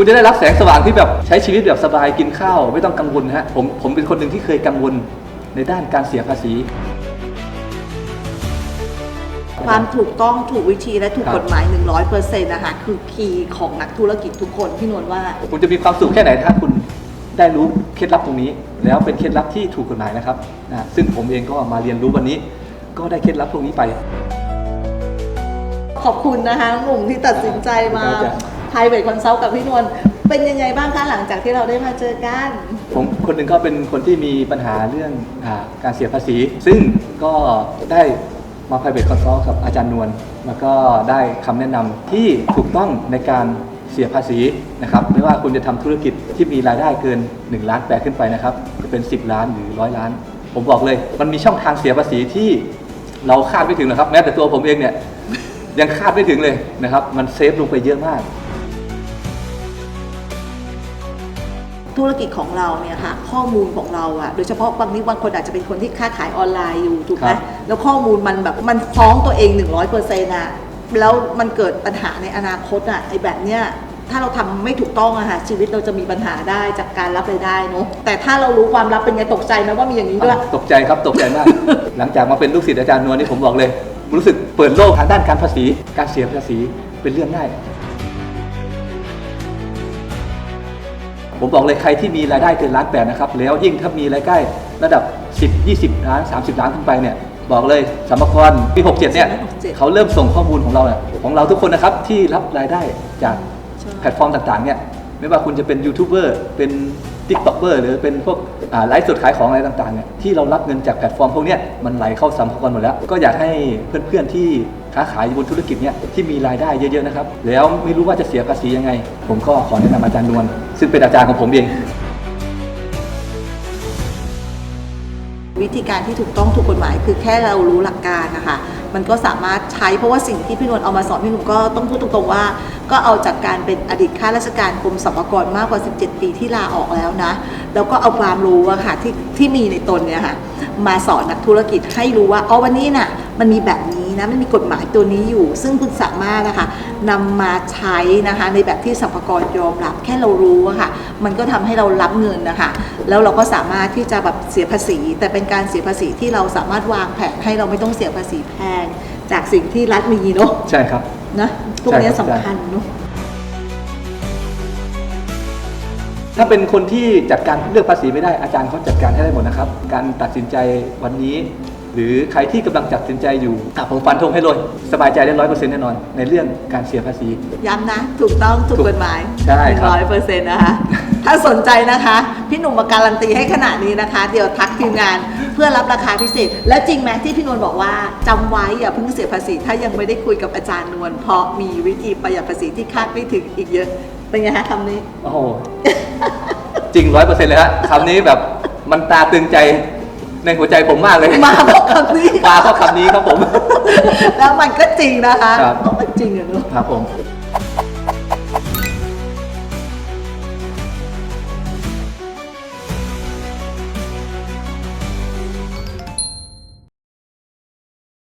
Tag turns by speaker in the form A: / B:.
A: คุณจะได้รับแสงสว่างที่แบบใช้ชีวิตแบบสบายกินข้าว ไม่ต้องกังวลนะฮะผมผมเป็นคนหนึ่งที่เคยกังวลในด้านการเสียภาษี
B: ความถูกต้องถูกวิธีและถูก
A: ครับ
B: กฎหมาย 100%นะคะคือคีย์ของนักธุรกิจทุกคนพี่นวลว่า
A: คุณจะมีความสุขแค่ไหนถ้าคุณได้รู้เคล็ดลับตรงนี้ แล้วเป็นเคล็ดลับที่ถูกกฎหมายนะครับนะซึ่งผมเองก็มาเรียนรู้วันนี้ ก็ได้เคล็ดลับตรงนี้ไป
B: ขอบคุณนะคะหนุ่มที่ตัดสินใจมา
A: ครับจ้ะ
B: private consult กับพี่นวลเป็นยังไงบ้างคะหลังจากที่เราได้มาเจอกัน
A: ผมคนหนึ่งก็เป็นคนที่มีปัญหาเรื่องอาการเสียภาษี ซึ่งก็ได้มา private consult กับอาจารย์นวลแล้วก็ได้คำแนะนำที่ถูกต้องในการเสียภาษีนะครับไม่ว่าคุณจะทำธุรกิจที่มีรายได้เกิน 1 ล้านแปดขึ้นไปนะครับจะเป็น 10 ล้านหรือร้อยล้าน ผมบอกเลย มันมีช่องทางเสียภาษีที่เราคาดไม่ถึงนะครับ แม้แต่ตัวผมเองเนี่ย ยังคาดไม่ถึงเลยนะครับ มันเซฟลงไปเยอะมาก
B: ธุรกิจของเราเนี่ยค่ะข้อมูลของเราอะโดยเฉพาะบางทีบางคนอาจจะเป็นคนที่ค้าขายออนไลน์อยู่ถูกไหม
A: ครับ
B: แล้วข้อมูลมันแบบมันฟ้องตัวเอง 100%อะแล้วมันเกิดปัญหาในอนาคตอะไอ้แบบเนี้ยถ้าเราทำไม่ถูกต้องอะค่ะชีวิตเราจะมีปัญหาได้จากการรับรายได้เนาะแต่ถ้าเรารู้ความลับเป็นไงตกใจไหมว่ามีอย่างนี้ด้วย
A: ตกใจครับตกใจมาก หลังจากมาเป็นลูกศิษย์อาจารย์นวลนี่ผมบอกเลย รู้สึกเปิดโลกทางด้านการภาษี การเสียภาษีเป็นเรื่องง่าย ผมบอกเลยใครที่มีรายได้เกินล้านแปดนะครับ แล้วยิ่งถ้ามีรายได้ระดับ 10 20 ล้าน 30 ล้านขึ้นไปเนี่ย บอกเลยสมรพากรปี 67 เนี่ย
B: 67
A: เขาเริ่มส่งข้อมูลของเราเนี่ยของเราทุกคนนะครับที่รับรายได้จาก
B: ใช่
A: แพลตฟอร์มต่างๆเนี่ยไม่ว่าคุณจะเป็นยูทูบเบอร์เป็น ติ๊กต็อกเบอร์หรือเป็นพวกไลฟ์สดขายของอะไรต่างๆเนี่ยที่เรารับเงินจากแพลตฟอร์มพวกนี้มันไหลเข้าสัมภาระหมดแล้ว ก็อยากให้เพื่อนๆที่ค้าขายบนธุรกิจเนี่ยที่มีรายได้เยอะๆนะครับแล้วไม่รู้ว่าจะเสียภาษียังไง ผมก็ขอแนะนำอาจารย์นวลซึ่งเป็นอาจารย์ของผมเอง
B: วิธีการที่ถูกต้องถูกกฎหมาย คือแค่เรารู้หลักการนะคะมันก็สามารถใช้เพราะว่าสิ่งที่พี่นวลเอามาสอนพี่หนุ่มก็ต้องพูดตรงๆว่า ก็เอาจากการเป็นอดีตข้าราชการกรมสรรพากรมากกว่า 17 ปีที่ลาออกแล้วนะ แล้วก็เอาความรู้อะค่ะที่ที่มีในตนเนี่ยค่ะมาสอนนักธุรกิจให้รู้ว่าอ๋อวันนี้น่ะมันมีแบบนี้ นะมันมีกฎหมายตัวนี้อยู่ ซึ่งคุณสามารถนะคะนำมาใช้นะคะในแบบที่สรรพากรยอมรับแค่เรารู้อะค่ะมันก็ทำให้เรารับเงินนะคะแล้วเราก็สามารถที่จะแบบเสียภาษี แต่เป็นการเสียภาษีที่เราสามารถวางแผนให้เราไม่ต้องเสียภาษีแพงจากสิ่งที่รัฐมีเนาะ
A: ใช่ครับ
B: นะตรงเนี้ย
A: ใช่ครับ
B: สำคัญเนาะ
A: ถ้าเป็นคนที่จัดการเลือกภาษีไม่ได้อาจารย์เขาจัดการให้ได้หมดนะครับ การตัดสินใจวันนี้ หรือใครที่กำลังตัดสินใจอยู่อะผมฟันธงให้เลย สบายใจได้ร้อยเปอร์เซ็นต์แน่นอน ในเรื่องการเสียภาษี
B: ย้ำนะ ถูกต้องถูกกฎหมาย
A: ใช่ครับ
B: ร้อยเปอร์เซ็นต์นะคะ ถ้าสนใจนะคะ พี่หนุ่มมาการันตีให้ขนาดนี้นะคะ เดี๋ยวทักทีมงานเพื่อรับราคาพิเศษ และจริงไหมที่พี่นวลบอกว่าจำไว้อย่าเพิ่งเสียภาษี ถ้ายังไม่ได้คุยกับอาจารย์นวลเพราะมีวิธีประหยัดภาษีที่คาดไม่ถึงอีกเยอะเป็นไงคะคำนี้
A: โอ้โหจริงร้อยเปอร์เซ็นต์เลยฮะคำนี้แบบมันตาตึงใจ ในหัวใจผมมากเลย
B: มาเพราะคำนี้
A: มาเพราะคำนี้ครับผม
B: แล้วมันก็จริงนะคะ
A: ครับ
B: เพราะมันจริงอะเนอะ
A: ครับผม